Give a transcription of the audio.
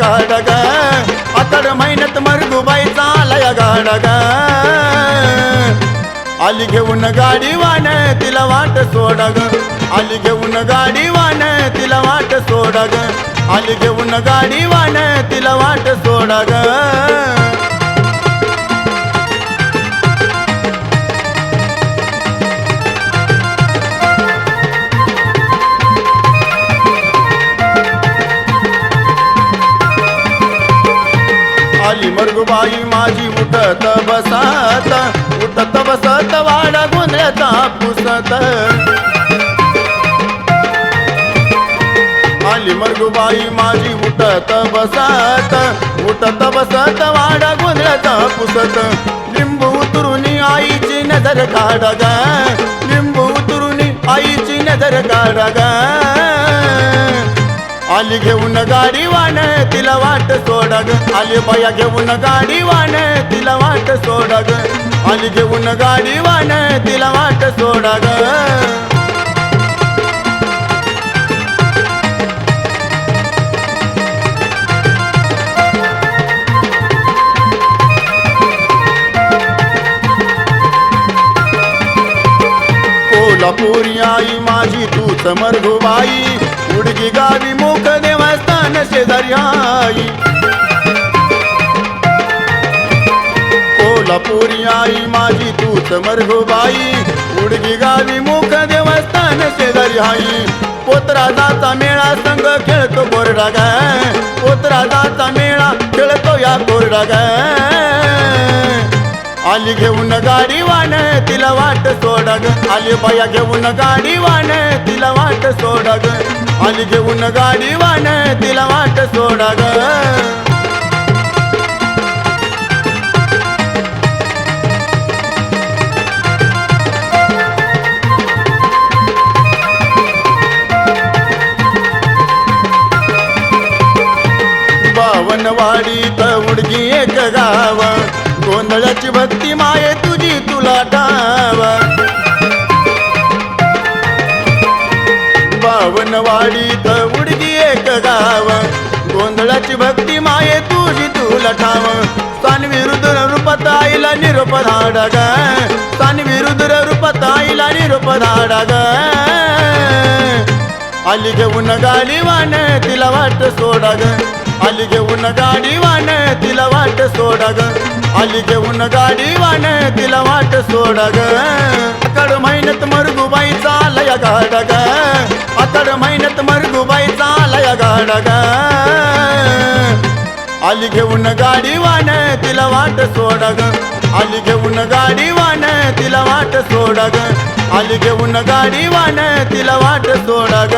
गाडग आकड मेहनत मरगुबाईचा लय गाडग आली घेऊन गाडी वाण तिला वाट सोडग. आली घेऊन गाडी वान तिला वाट सोडग. आली घेऊन गाडी वान तिला वाट सोडा आली मरगुबाई माझी उठत बसत उठत बसत वाडा गोंधळ्याचा पुसत. मरगुबाई माझी उठत बसत उठत बसत वाडा गोंधळ्याचा पुसत. लिंबू उतरून आईची नजर काढ ग. लिंबू उतरून आईची नजर काढ ग. आली घेऊन गाडी वाण तिला वाट सोडग आली बया घेऊन गाडी वाण तिला वाट सोडग आली घेऊन गाडी वाण तिला वाट सोडग कोल्हापुरी आई माझी तू समर गोबाई उडगी गावी मुख देवस्थान शेजारी आई. कोल्हापुरी आई माझी तू समर गोबाई उडगी गावी मुख देवस्थान शेजारी आई. पोत्रा जाचा मेळा संघ खेळतो बोरडा ग पोत्रा जाचा मेळा खेळतो या बोरडा गाय. आली घेऊन गाडी वाण तिला वाट सोडग. आली बाया घेऊन गाडी वाण तिला वाट सोडग. आली घेऊन गाडी वाण तिला वाट सोडग. बावनवाडीत उडगी एक गाव. गोंधळाची भक्ती माये तुझी तुला ठाव बावनवाडीत उडगी एक गाव. गोंधळाची भक्ती माये तुझी तुला ठाव. स्थान विरुद्ध रूपात आईला निरोप धाडग. स्थान विरुद्ध रूपात आईला निरोप धाडग. आली घेऊन गाडी वान तिला वाट सोडग. आली घेऊन गाडी वान तिला वाट सोडग. आली घेऊन गाडी वाण तिला वाट सोडग. अकड मेहनत मरगुबाईचा लय गाडग अकड मेहनत मरगुबाईचा लय गाडग आली घेऊन गाडी वाण तिला वाट सोडग. आली घेऊन गाडी वाण तिला वाट सोडग. आली घेऊन गाडी वाण तिला वाट सोडग.